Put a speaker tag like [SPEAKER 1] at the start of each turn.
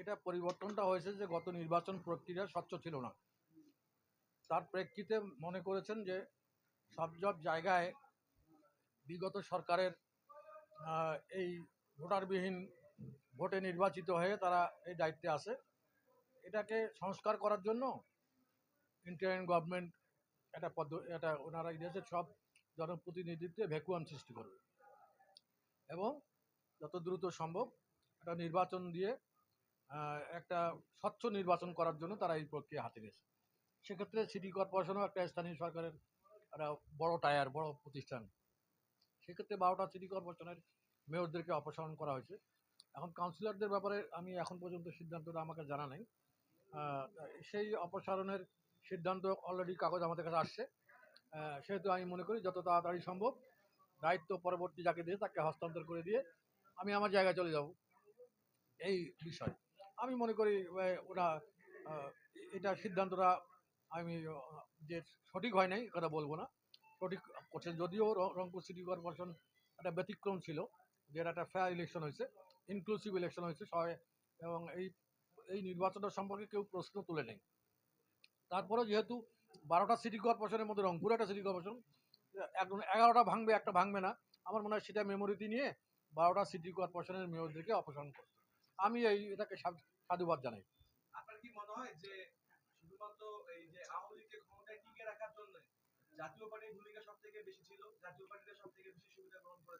[SPEAKER 1] এটা পরিবর্তনটা হয়েছে যে গত নির্বাচন প্রক্রিয়া স্বচ্ছ ছিল না। তার প্রেক্ষিতে মনে করেছেন যে সব সব জায়গায় বিগত সরকারের এই ভোটারবিহীন ভোটে নির্বাচিত হয়ে তারা এই দায়িত্বে আছে। এটাকে সংস্কার করার জন্য ইন্টারিম গভর্নমেন্ট একটা পদ্ধতি এটা ওনারা দিয়েছে সব জনপ্রতিনিধিত্বে ভ্যাকুয়াম সৃষ্টি করবে। এবং যত দ্রুত সম্ভব একটা নির্বাচন দিয়ে একটা স্বচ্ছ নির্বাচন করার জন্য তারা এই প্রক্রিয়া হাতে নিয়েছে। সেক্ষেত্রে সিটি কর্পোরেশনও একটা স্থানীয় সরকারের একটা বড় টায়ার, বড় প্রতিষ্ঠান। সেক্ষেত্রে বারোটা সিটি কর্পোরেশনের মেয়রদেরকে অপসারণ করা হয়েছে। এখন কাউন্সিলরদের ব্যাপারে আমি এখন পর্যন্ত সিদ্ধান্তটা আমাকে জানা নেই। সেই অপসারণের সিদ্ধান্ত অলরেডি কাগজ আমাদের কাছে আসছে। সেহেতু আমি মনে করি যত তাড়াতাড়ি সম্ভব দায়িত্ব পরবর্তী যাকে দিয়ে তাকে হস্তান্তর করে দিয়ে আমি আমার জায়গায় চলে যাব। এই বিষয়। আমি মনে করি ওরা এটা সিদ্ধান্তটা আমি যে সঠিক হয় নাই কথা বলব না। সঠিক করছে, যদিও রংপুর সিটি কর্পোরেশন একটা ব্যতিক্রম ছিল, যে একটা ফেয়ার ইলেকশন হয়েছে ইনক্লুসিভ ইলেকশন হয়েছে সবাই, এবং এই এই নির্বাচনের সম্পর্কে কেউ প্রশ্ন তুলে নেই। তারপরে যেহেতু বারোটা সিটি কর্পোরেশনের মধ্যে, রংপুর একটা সিটি কর্পোরেশন একজন এগারোটা ভাঙবে, একটা ভাঙবে না। আমার মনে হয় সেটা মেমোরিতে নিয়ে বারোটা সিটি কর্পোরেশনের মেয়রদেরকে অপসারণ করছে আমি এই এটাকে সাধু- সাধুবাদ জানাই।
[SPEAKER 2] আপনার কি মনে হয় যে শুধুমাত্র এই যে আওয়ামী ক্ষমতায় টিকে রাখার জন্য জাতীয় পার্টির ভূমিকা সব থেকে বেশি ছিল? জাতীয় পার্টিটা সব থেকে বেশি সুবিধা গ্রহণ করেছে?